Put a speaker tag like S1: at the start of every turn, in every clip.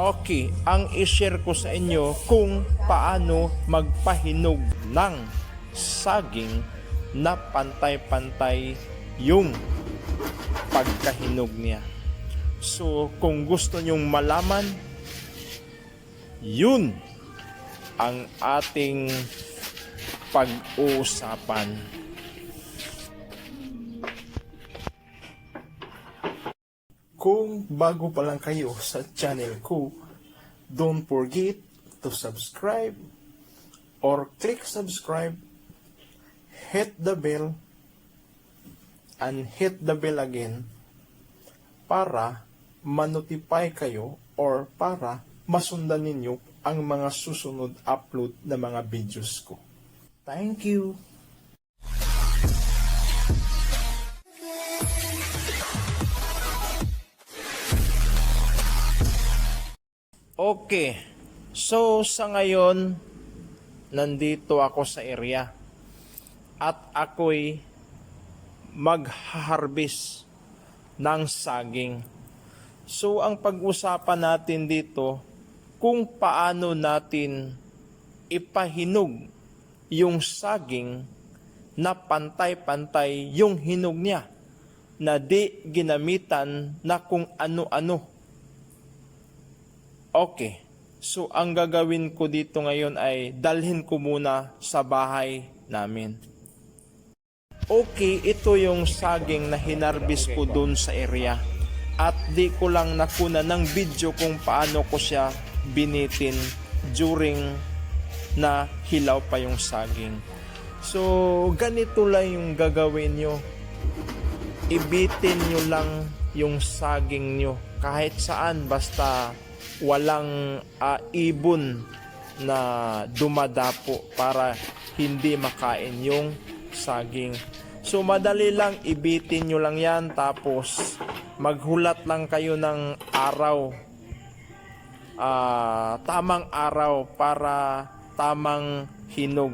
S1: Okay, ang i-share ko sa inyo kung paano magpahinog ng saging na pantay-pantay yung pagkahinog niya. So, kung gusto nyong malaman, yun ang ating pag-uusapan. Kung bago pa lang kayo sa channel ko, don't forget to subscribe or click subscribe, hit the bell, and hit the bell again para manotify kayo or para masundan ninyo ang mga susunod upload na mga videos ko. Thank you! Okay. So, sa ngayon, nandito ako sa area. At ako'y mag-harvest ng saging. So, ang pag-usapan natin dito, kung paano natin ipahinog yung saging na pantay-pantay yung hinog niya na di ginamitan na kung ano-ano Okay. So, ang gagawin ko dito ngayon ay dalhin ko muna sa bahay namin. Okay, ito yung saging na hinarbis ko dun sa area. At di ko lang nakuna ng video kung paano ko siya binitin during na hilaw pa yung saging. So, ganito lang yung gagawin nyo. Ibitin nyo lang yung saging nyo. Kahit saan, basta walang ah, ibon na dumadapo para hindi makain yung saging. So madali lang ibitin nyo lang yan tapos maghulat lang kayo ng araw. Ah, tamang araw para tamang hinog.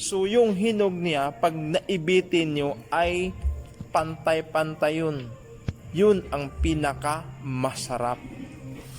S1: So yung hinog niya pag naibitin nyo ay pantay-pantay yun. Yun ang pinaka masarap.